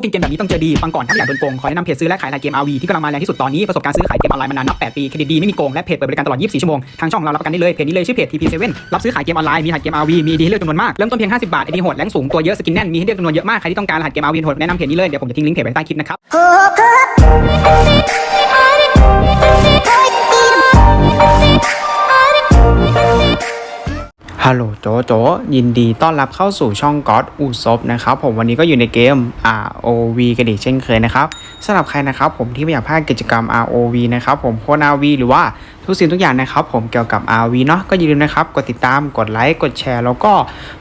กกินเกมแบบนี้ต้องเจอดีฟังก่อนถ้าไม่อยากโดนโกงขอแนะนำเพจซื้อและขายรายเกม RV ที่กำลังมาแรงที่สุดตอนนี้ประสบการณ์ซื้อขายเกมออนไลน์มานานนับ 8 ปีเครดิตดีไม่มีโกงและเพจเปิดบริการตลอด 24 ชั่วโมงทางช่องเรารับประกันได้เลยเพจนี้เลยชื่อเพจ TP7 รับซื้อขายเกมออนไลน์มีหัสเกม RV มีดีให้เลือกจำนวนมากเริ่มต้นเพียง 50 บาทไอดีโหดแรงสูงตัวเยอะสกินแน่นมีให้เลือกจำนวนเยอะมากใครที่ต้องการรหัสเกม RV โหดแนะนำเพจนี้เลยเดี๋ยวผมจะทิ้งลิงก์เพจไว้ใต้คลิปนะครับ โจโจยินดีต้อนรับเข้าสู่ช่องก็ d อูซบนะครับผมวันนี้ก็อยู่ในเกม ROV กันอีกเช่นเคยนะครับสำหรับใครนะครับผมที่ไม่อยากพลาดกิจกรรม ROV นะครับผมโคนาวีหรือว่า ทุกสิ่งทุกอย่างนะครับผมเกี่ยวกับ RV เนาะก็อย่าลืมนะครับ กดติดตามกดไลค์กดแชร์ แล้วก็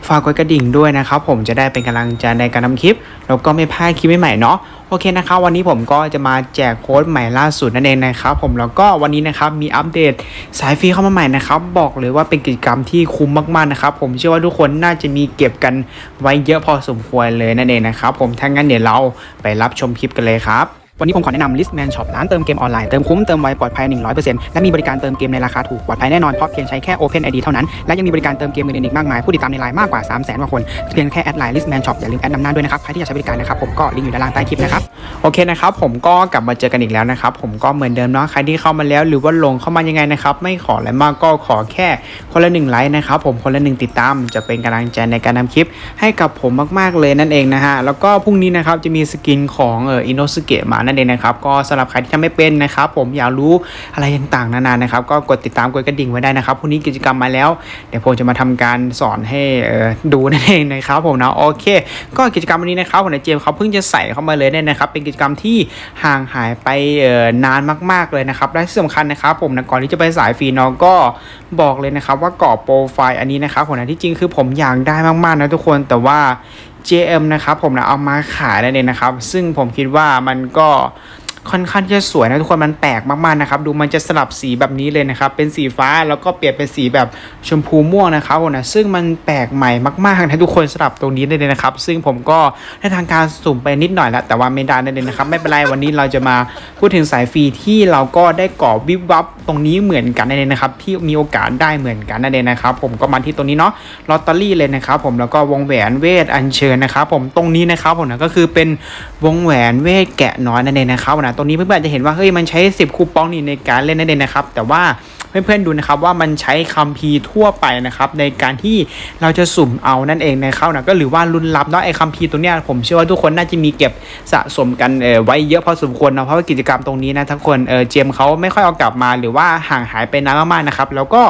ฝากกดกระดิ่งด้วยนะครับผมจะได้เป็นกำลังใจในการทำคลิป แล้วก็ไม่พลาดคลิปใหม่ๆเนาะโอเคนะครับวันนี้ผมก็จะมาแจกโค้ดใหม่ล่าสุดนั่นเองนะครับผมแล้วก็วันนี้นะครับมีอัปเดตสายฟรีเข้ามาใหม่นะครับบอกเลยว่าเป็นกิจกรรมที่คุ้มมากๆนะครับผมเชื่อว่าทุกคนน่าจะมีเก็บกันไว้เยอะพอสมควรเลยนั่นเองนะครับผมถ้างั้นเดี๋ยวเราไปรับชมคลิปกันเลยครับ วันนี้ผมขอแนะนำ Listman Shop ร้านเติมเกมออนไลน์ เติมคุ้ม เติมไว ปลอดภัย 100%และมีบริการเติมเกมในราคาถูก ปลอดภัยแน่นอน เพราะเพียงใช้แค่ Open ID เท่านั้น และยังมีบริการเติมเกมอื่นๆอีกมากมาย ผู้ติดตามในไลน์มากกว่า 3 0 0 0 0 0กว่าคน เพียงแค่แอดไลน์ Listman Shop อย่าลืมแอดนำหน้าด้วยนะครับ ใครที่อยากใช้บริการนะครับ ผมก็ลิงก์อยู่ด้านล่างใต้คลิปนะครับ โอเคนะครับ ผมก็กลับมาเจอกันอีกแล้วนะครับ ผมก็เหมือนเดิมเนาะ ใครที่เข้ามาแล้วหรือว่าลงเข้ามายังไงนะครับ ไม่ขออะไรมากก็ขอแค่คนละหนึ่งไลค์นะครับ ผมคนละหนึ่งติดตามจะเป็นกำลังใจในการทำคลิป ให้กับผมมากๆเลยนั่นเองนะฮะ แล้วก็พรุ่งนี้นะครับจะมีสกินของเอออินโนสเกะมานั่นเองนะครับ ก็สำหรับใครที่ทำไม่เป็นนะครับ ผมอยากรู้อะไรต่างๆนานานะครับ ก็กดติดตามกดกระดิ่งไว้ได้นะครับพรุ่งนี้กิจกรรมมาแล้ว เดี๋ยวผมจะมาทำการสอนให้ดูนั่นเองนะครับผมนะโอเค ก็กิจกรรมวันนี้นะครับผมนายเจมเขาเพิ่งจะใส่เข้ามาเลยเนี่ยนะครับ เป็นกิจกรรมที่ห่างหายไปนานมาก ๆเลยนะครับและที่สำคัญนะครับ ผมนะก่อนที่จะไปสายฟรีเนาะก็บอกเลยนะครับว่ากรอบโปรไฟล์อันนี้นะครับผมนะที่จริงคือผมอยากได้มากๆนะทุกคนแต่ว่า JM นะครับผมนะเอามาขายนั่นเองนะครับ ซึ่งผมคิดว่ามันก็ ค่อนข้างที่จะสวยนะทุกคนมันแปลกมากๆนะครับดูมันจะสลับสีแบบนี้เลยนะครับเป็นสีฟ้าแล้วก็เปลี่ยนเป็นสีแบบชมพูม่วงนะครับนะซึ่งมันแปลกใหม่มากๆนะทุกคนสลับตรงนี้เลยนะครับ ซึ่งผมก็ได้ทางการสุ่มไปนิดหน่อยแล้วแต่ว่าไม่ได้นั่นเองนะครับไม่เป็นไรวันนี้เราจะมาพูดถึงสายฟรีที่เราก็ได้ก่อวิบวับตรงนี้เหมือนกันนั่นเองนะครับที่มีโอกาสได้เหมือนกันนั่นเองนะครับผมก็มาที่ตรงนี้เนาะลอตเตอรี่เลยนะครับผมแล้วก็วงแหวนเวทอัญเชิญนะครับผมตรงนี้นะครับผมนะก็คือเป็นวงแหวนเวทแกะน้อยนั่นเองนะครับนะตรงนี้เพื่อนๆจะเห็นว่าเฮ้ยมันใช้ 10 คูปองนี่ในการเล่นนั่นเองนะครับแต่ว่า เพื่อนๆดูนะครับว่ามันใช้คัมภีร์ทั่วไปนะครับในการที่เราจะสุ่มเอานั่นเองนะครับนะก็หรือว่ารุ่นลับเนาะไอ้คัมภีร์ตัวเนี้ยผมเชื่อว่าทุกคนน่าจะมีเก็บสะสมกันเออไว้เยอะพอสมควรเนาะเพราะว่ากิจกรรมตรงนี้นะทั้งคนเออเจมเขาไม่ค่อยเอากลับมาหรือว่าห่างหายไปนานมากๆนะครับแล้วก็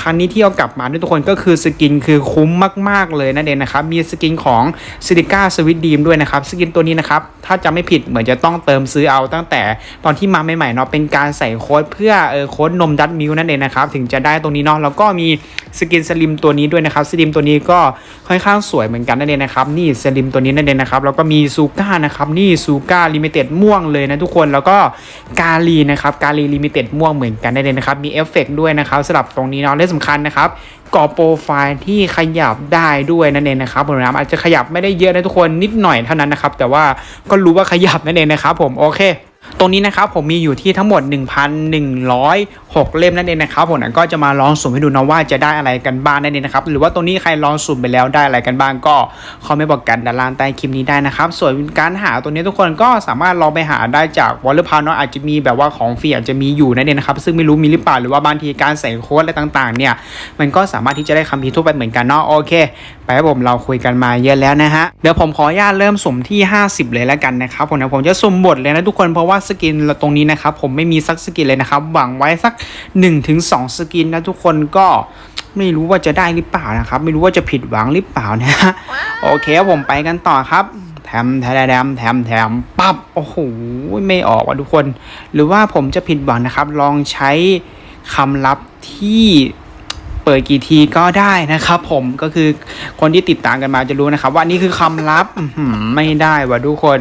ครั้งนี้ที่เอากลับมาด้วยทุกคนก็คือสกินคือคุ้มมาก ๆเลยนั่นเองนะครับมีสกินของซิลิก้าสวิตดีมด้วยนะครับสกินตัวนี้นะครับถ้าจำไม่ผิดเหมือนจะต้องเติมซื้อเอาตั้งแต่ตอนที่มาใหม่ๆเนาะเป็นการใส่โค้ดเพื่อเออโค้ดนมดัตมิลนั่นเองนะครับถึงจะได้ตรงนี้เนาะแล้วก็มีสกินสลิมตัวนี้ด้วยนะครับสลิมตัวนี้ก็ค่อนข้างสวยเหมือนกันนั่นเองนะครับนี่สลิมตัวนี้นั่นเองนะครับแล้วก็มีซูก้านะครับนี่ซูก้าลิมิเต็ดม่วงเลยนะทุกคนแล้วก็กาลีนะครับกาลีลิมิเต็ดม่วงเหมือนกันนั่นเองนะครับมีเอฟเฟกด้วยนะครับสำหรับตรงนี้เนาะและสำคัญนะครับก่อโปรไฟล์ที่ขยับได้ด้วยนั่นเองนะครับผมนะอาจจะขยับไม่ได้เยอะนะทุกคนนิดหน่อยเท่านั้นนะครับแต่ว่าก็รู้ว่าขยับนั่นเองนะครับผมโอเค ตรงนี้นะครับผมมีอยู่ที่ทั้งหมด 1,106 เล่มนั่นเองนะครับผมนะก็จะมาลองสุ่มให้ดูนะว่าจะได้อะไรกันบ้างนั่นเองนะครับหรือว่าตรงนี้ใครลองสุ่มไปแล้วได้อะไรกันบ้างก็คอมเมนต์บอกกันด้านล่างใต้คลิปนี้ได้นะครับส่วนการหาตัวนี้ทุกคนก็สามารถลองไปหาได้จากวอลเลย์พาเนาะอาจจะมีแบบว่าของฟรีอาจจะมีอยู่นั่นเองนะครับซึ่งไม่รู้มีหรือเปล่าหรือว่าบางทีการใส่โค้ดอะไรต่างๆ เนี่ย มันก็สามารถที่จะได้คำพีร์ทั่วไปเหมือนกันเนาะโอเค ไปครับผมเราคุยกันมาเยอะแล้วนะฮะเดี๋ยวผมขออนุญาตเริ่มสุ่มที่ 50 เลยแล้วกันนะครับผมนะผมจะสุ่มหมดเลยนะทุกคนเพราะว่าสกินตรงนี้นะครับผมไม่มีสักสกินเลยนะครับหวังไว้สัก 1-2 สกินนะทุกคนก็ไม่รู้ว่าจะได้หรือเปล่านะครับ ไม่รู้ว่าจะผิดหวังหรือเปล่านะฮะโอเคครับผมไปกันต่อครับแถมแถมแถมแถมแถมปั๊บโอ้โหไม่ออกว่ะทุกคน หรือว่าผมจะผิดหวังนะครับ ลองใช้คำลับที่ เปิดกี่ทีก็ได้นะครับผมก็คือคนที่ติดตามกันมาจะรู้นะครับ ว่านี่คือคำลับไม่ได้ว่ะทุกคน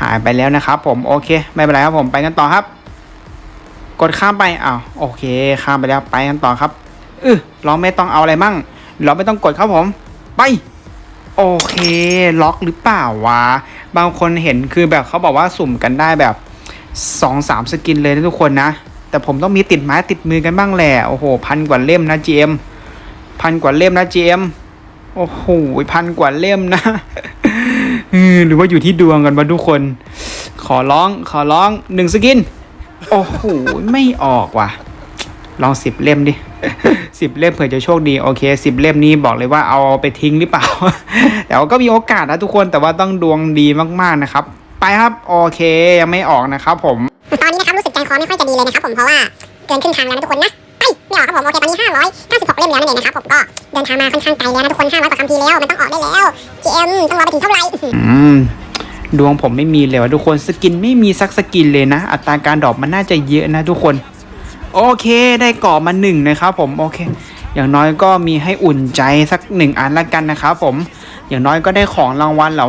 หายไปแล้วนะครับ ผมโอเค ไม่เป็นไรครับผมไปกันต่อครับ กดข้ามไปอ้าวโอเค ข้ามไปแล้วไปกันต่อครับเออเราไม่ต้องเอาอะไรมั่ง เราไม่ต้องกดครับผม ไป โอเค ล็อกหรือเปล่าวะบางคนเห็นคือแบบเขาบอกว่าสุ่มกันได้แบบสองสามสกินเลยนะทุกคนนะ แต่ผมต้องมีติดไม้ติดมือกันบ้างแหละโอ้โหพันกว่าเล่มนะเจมพันกว่าเล่มนะเจมโอ้โหพันกว่าเล่มนะหรือว่าอยู่ที่ดวงกันวะทุกคน ขอร้องขอร้องหนึ่งสกิน โอ้โหไม่ออกว่ะ ลองสิบเล่มดิสิบเล่มเผื่อจะโชคดีโอเคสิบเล่มนี้บอกเลยว่าเอาไปทิ้งหรือเปล่า แต่ว่าก็มีโอกาสนะทุกคนแต่ว่าต้องดวงดีมากๆนะครับ ไปครับโอเคยังไม่ออกนะครับผม คอไม่ค่อยจะดีเลยนะครับผมเพราะว่าเกินครึ่งทางแล้วนะทุกคนนะไปไม่ออกครับผมโอเคตอนนี้596เล่มแล้วนั่นเองนะครับผมก็เดินทางมาค่อนข้างไกลแล้วนะทุกคน500กว่าคำพีร์แล้วมันต้องออกได้แล้ว GM ต้องรอไปถึงเท่าไหร่ดวงผมไม่มีเลยวะทุกคนสกินไม่มีสักสกินเลยนะ อัตราการดรอปมันน่าจะเยอะนะทุกคน โอเคได้กรอบมาหนึ่งนะครับผมโอเค อย่างน้อยก็มีให้อุ่นใจสักหนึ่งอันละกันนะครับผม อย่างน้อยก็ได้ของรางวัลแล้ว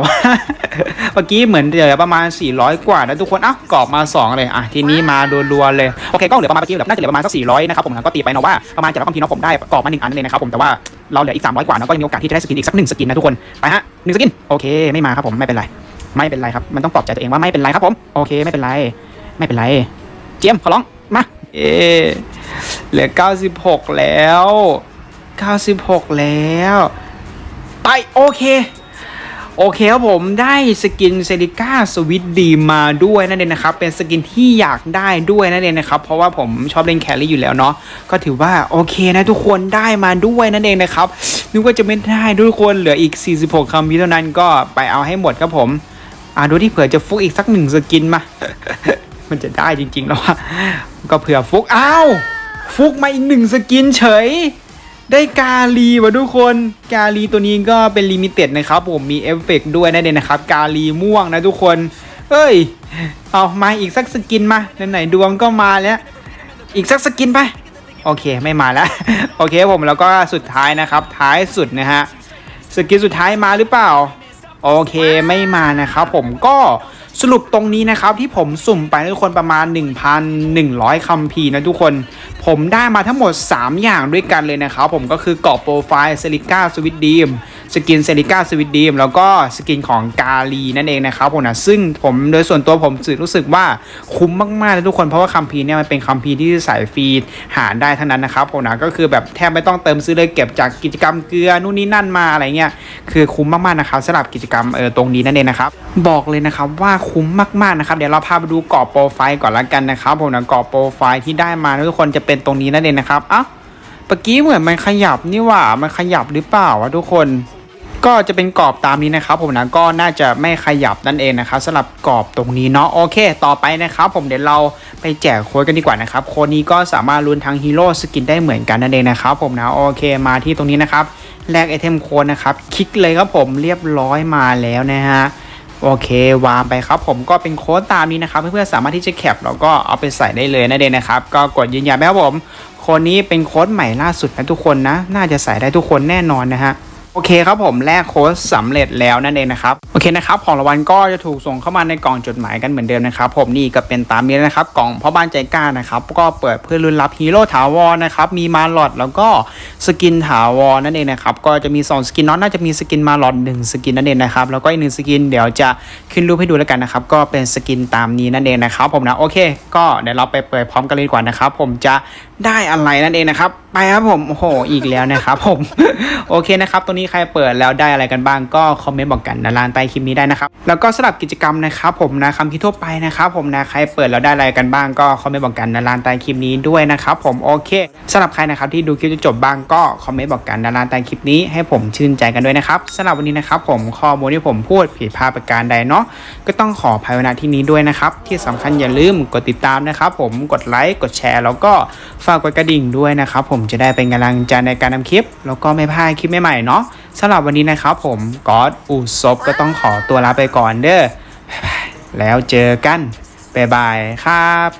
เมื่อกี้เหมือนเหลือประมาณ 400 กว่านะทุกคนอ้าวกรอบมา 2 เลยอะทีนี้มารัวๆเลยโอเคก็เหลือประมาณเมื่อกี้เหลือน่าจะเหลือประมาณสัก400นะครับผมแล้วก็ตีไปเนาะว่าประมาณจากบางทีเนาะผมได้กรอบมาหนึ่งอันเลยนะครับผมแต่ว่าเราเหลืออีก300กว่านะก็ยังมีโอกาสที่จะได้สกินอีกสักหนึ่งสกินนะทุกคนไปฮะหนึ่งสกินโอเคไม่มาครับผมไม่เป็นไรไม่เป็นไรครับมันต้องปลอบใจตัวเองว่าไม่เป็นไรครับผมโอเคไม่เป็นไร ไม่เป็นไร เจียมขอร้องมาเอเหลือ 96 แล้ว 96 แล้ว ไปโอเค โอเคครับผมได้สกินเซริก้าสวิตดีมาด้วยนั่นเองนะครับ เป็นสกินที่อยากได้ด้วยนั่นเองนะครับ เพราะว่าผมชอบเล่นแครี่อยู่แล้วเนาะก็ถือว่าโอเคนะทุกคนได้มาด้วยนั่นเองนะครับนึกว่าจะไม่ได้ทุกคนเหลืออีก 46คำพีเท่านั้นก็ไปเอาให้หมดครับผมอ่าดูที่เผื่อจะฟุกอีกสักหนึ่งสกินมา มันจะได้จริงๆแล้วก็เผื่อฟุกอ้าวฟุกมาอีกหนึ่งสกินเฉย ได้กาลีว่ะทุกคน กาลีตัวนี้ก็เป็นลิมิเต็ดนะครับผมมีเอฟเฟกต์ด้วยนั่นเองนะครับ กาลีม่วงนะทุกคนเฮ้ย เอามาอีกสักสกินมาไหนๆดวงก็มาแล้ว อีกสักสกินไป โอเคไม่มาแล้ว โอเคผมแล้วก็สุดท้ายนะครับ ท้ายสุดนะฮะสกินสุดท้ายมาหรือเปล่า โอเคไม่มานะครับผมก็สรุปตรงนี้นะครับที่ผมสุ่มไปนะทุกคนประมาณ 1,100คัมภีร์นะทุกคนผมได้มาทั้งหมด 3 อย่างด้วยกันเลยนะครับ ผมก็คือกรอบโปรไฟล์เซริก้าสวิตดีมสกินเซริก้าสวิตดีมแล้วก็สกินของกาลีนั่นเองนะครับผมนะซึ่งผมโดยส่วนตัวผมรู้สึกว่าคุ้มมากๆเลยทุกคนเพราะว่าคัมภีเนี่ยมันเป็นคัมภีที่สายฟรีหาได้ทั้งนั้นนะครับผมนะก็คือแบบแทบไม่ต้องเติมซื้อเลยเก็บจากกิจกรรมเกลือนู่นนี่นั่นมาอะไรเงี้ยคือคุ้มมากๆนะครับสำหรับกิจกรรมเออตรงนี้นั่นเองนะครับบอกเลยนะครับว่าคุ้มมากๆนะครับเดี๋ยวเราพาไปดูกรอบโปรไฟล์ก่อนละกันนะครับผมนะกรอบโปรไฟล์ที่ได้มาทุกคนจะเป็นตรงนี้นั่นเองนะครับอ้าวเมื่อกี้เหมือนมันขยับนี่ว่ามันขยับหรือเปล่าวะทุกคน ก็จะเป็นกรอบตามนี้นะครับ ผมนะก็น่าจะไม่ขยับนั่นเองนะครับสำหรับกรอบตรงนี้เนาะโอเค ต่อไปนะครับ ผมเดี๋ยวเราไปแจกโค้ดกันดีกว่านะครับโค้ดนี้ก็สามารถลุ้นทั้งฮีโร่สกินได้เหมือนกันนั่นเองนะครับผมนะโอเคมาที่ตรงนี้นะครับแลกไอเทมโค้ดนะครับคลิกเลยครับผมเรียบร้อยมาแล้วนะฮะ โอเค วางไปครับผมก็เป็นโค้ดตามนี้นะครับ เพื่อนๆสามารถที่จะแคปแล้วก็เอาไปใส่ได้เลยนั่นเองนะครับ ก็กดยืนยันไปครับผมโค้ดนี้เป็นโค้ดใหม่ล่าสุดนะทุกคนนะ น่าจะใส่ได้ทุกคนแน่นอนนะฮะ โอเคครับผมแลกโค้ดสำเร็จแล้วนั่นเองนะครับโอเคนะครับของรางวัลก็จะถูกส่งเข้ามาในกล่องจดหมายกันเหมือนเดิมนะครับผมนี่ก็เป็นตามนี้นะครับกล่องพ่อบ้านใจกล้านะครับก็เปิดเพื่อลุ้นรับฮีโร่ถาวรนะครับมีมาลอดแล้วก็สกินถาวรนั่นเองนะครับก็จะมี2สกินเนาะน่าจะมีสกินมาลอด1สกินนั่นเองนะครับแล้วก็อีกหนึ่งสกินเดี๋ยวจะขึ้นรูปให้ดูแล้วกันนะครับก็เป็นสกินตามนี้นั่นเองนะครับผมนะโอเค ก็เดี๋ยวเราไปเปิดพร้อมกันเลยดีกว่านะครับผมจะ ได้อะไรนั่นเองนะครับ ไปครับผมโอ้โหอีกแล้วนะครับผม โอเคนะครับตัวนี้ใครเปิดแล้วได้อะไรกันบ้างก็คอมเมนต์บอกกันด้านล่างใต้คลิปนี้ได้นะครับแล้วก็สำหรับกิจกรรมนะครับผมนะคำคิดทั่วไปนะครับผมนะใครเปิดแล้วได้อะไรกันบ้างก็คอมเมนต์บอกกันด้านล่างใต้คลิปนี้ด้วยนะครับผมโอเคสำหรับใครนะครับที่ดูคลิปจนจบบ้างก็คอมเมนต์บอกกันด้านล่างใต้คลิปนี้ให้ผมชื่นใจกันด้วยนะครับสำหรับวันนี้นะครับผมข้อมูลที่ผมพูดผิดพลาดประการใดเนาะก็ต้องขอภัยไว้ณที่นี้ด้วยนะครับที่สำคัญอย่าลืมกดติดตามนะครับผมกดไลค์กดแชร์แล้วก็ฝากกดกระดิ่งด้วยนะครับผมจะได้เป็นกำลังใจในการทำคลิป แล้วก็ไม่พลาดคลิปใหม่ๆเนาะสำหรับวันนี้นะครับผมก๊อตอูซบก็ต้องขอตัวลาไปก่อนเด้อแล้วเจอกันบ๊ายบายครับ